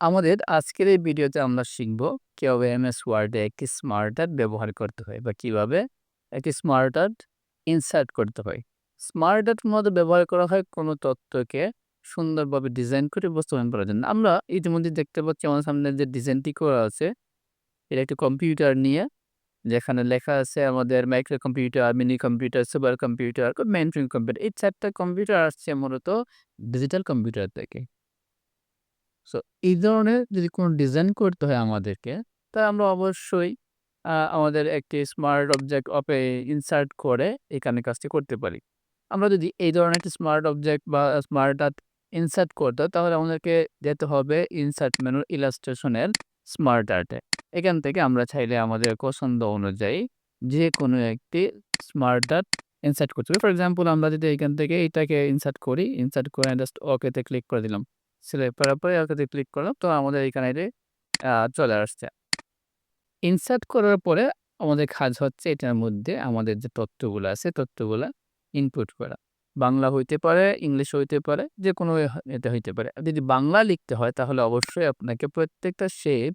আমাদের আজকের এই ভিডিওতে আমরা শিখব কীভাবে এমএস ওয়ার্ডে একটি স্মার্ট আর্ট ব্যবহার করতে হয় বা কীভাবে একটি স্মার্ট আর্ট ইনসার্ট করতে হয়। স্মার্ট আর্টের মধ্যে ব্যবহার করা হয় কোনো তথ্যকে সুন্দরভাবে ডিজাইন করে উপস্থাপন করার জন্য। আমরা ইতিমধ্যে দেখতে পাচ্ছি আমার সামনে যে ডিজাইনটি করা আছে, এটা একটি কম্পিউটার নিয়ে, যেখানে লেখা আছে আমাদের micro computer mini computer super computer main computer এই চারটা কম্পিউটার আসছে মূলত ডিজিটাল কম্পিউটার থেকে। সো এই ধরনের যদি কোনো ডিজাইন করতে হয় আমাদেরকে, তা আমরা অবশ্যই আমাদের একটি স্মার্ট অবজেক্ট অপে ইনসার্ট করে এখানে কাজটি করতে পারি। আমরা যদি এই ধরনের একটি স্মার্ট অবজেক্ট বা স্মার্ট আর্ট ইনসার্ট করতে তাহলে আমাদেরকে যেতে হবে ইনসার্ট মেনুর ইলাস্ট্রেশনের স্মার্ট আর্টে। এখান থেকে আমরা চাইলে আমাদের পছন্দ অনুযায়ী যেকোনো একটি স্মার্ট আর্ট ইনসার্ট করতে পারি। ফর এক্সাম্পল আমরা যদি এখান থেকে এইটাকে ইনসার্ট করি, ইনসার্ট করে জাস্ট ওকেতে ক্লিক করে দিলাম। সিলেক্ট করার পরে ওকেতে ক্লিক করলাম। তো আমাদের এখানে চলে আসছে। ইনসার্ট করার পরে আমাদের কাজ হচ্ছে এটার মধ্যে আমাদের যে তথ্যগুলো আছে তথ্যগুলা ইনপুট করা। বাংলা হইতে পারে, ইংলিশ হইতে পারে, যে কোনো এটা হইতে পারে। যদি বাংলা লিখতে হয় তাহলে অবশ্যই আপনাকে প্রত্যেকটা শেপ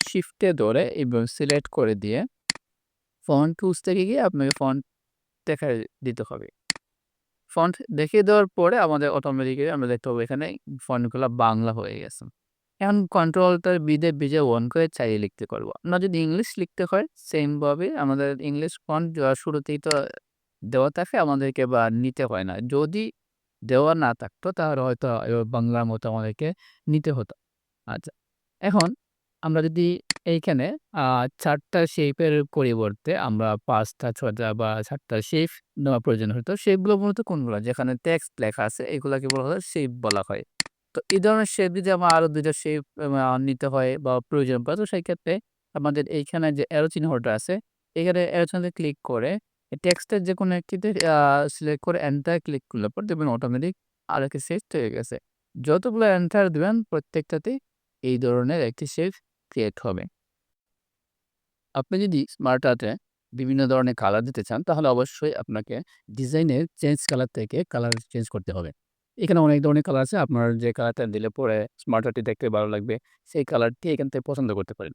শিফটে ধরে এবং সিলেক্ট করে দিয়ে ফন্ট টুলস থেকে গিয়ে আপনাকে ফন্ট দেখা দিতে হবে। ফন্ট দেখিয়ে দেওয়ার পরে আমাদের অটোমেটিক্যালি আমরা দেখতে পাবো এখানে ফন্টগুলা বাংলা হয়ে গেছে। এখন কন্ট্রোলটা বিদে বিজে ওয়ান করে চালিয়ে লিখতে পারব। আমরা যদি ইংলিশ লিখতে হয় সেমভাবে আমাদের ইংলিশ ফন্ট শুরুতেই তো দেওয়া থাকে, আমাদেরকে বা নিতে হয় না। যদি দেওয়া না থাকতো, তাহলে হয়তো বাংলার মতো আমাদেরকে নিতে হতো। আচ্ছা। এখন আমরা যদি এইখানে আ ৪ টা শেপের পরিবর্তে আমরা ৫ টা ৬ টা বা ৭ টা শেপ নেওয়া প্রয়োজন হতো। শেপগুলো মূলত কোনগুলা? যেখানে টেক্সট লেখা আছে, এগুলাকে বলা হয় শেপ বলা হয়। তো এই ধরনের শেপ যদি আমার আরও ২ টা শেপ নিতে হয় বা প্রয়োজন পড়ে, তো সেই ক্ষেত্রে আমাদের এইখানে যে অ্যারো চিহ্নটা আছে এখানে অ্যারো চিহ্নতে ক্লিক করে টেক্সটের যেকোনো একটিতে সিলেক্ট করে এন্টার ক্লিক করলে পরে দেখবেন অটোমেটিক আরেকটি শেপ তৈরি হয়ে গেছে। যতগুলো এন্টার দিবেন, প্রত্যেকটাতেই এই ধরনের একটি শেপ ক্রিয়েট হবে। আপনি যদি স্মার্ট আর্টে বিভিন্ন ধরনের কালার দিতে চান, তাহলে অবশ্যই আপনাকে ডিজাইনের চেঞ্জ কালার থেকে কালার চেঞ্জ করতে হবে। এখানে অনেক ধরনের কালার আছে। আপনার যে কালারটা দিলে পরে স্মার্ট আর্টটি দেখতে ভালো লাগবে, সেই কালারটি এখান থেকে পছন্দ করতে পারেন।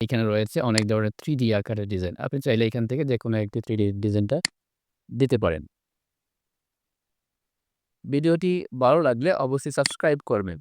এখানে রয়েছে অনেক ধরনের 3D আকারের ডিজাইন। আপনি চাইলে এখান থেকে যেকোনো একটি 3D ডিজাইনটা দিতে পারেন। ভিডিওটি ভালো লাগলে অবশ্যই সাবস্ক্রাইব করবেন।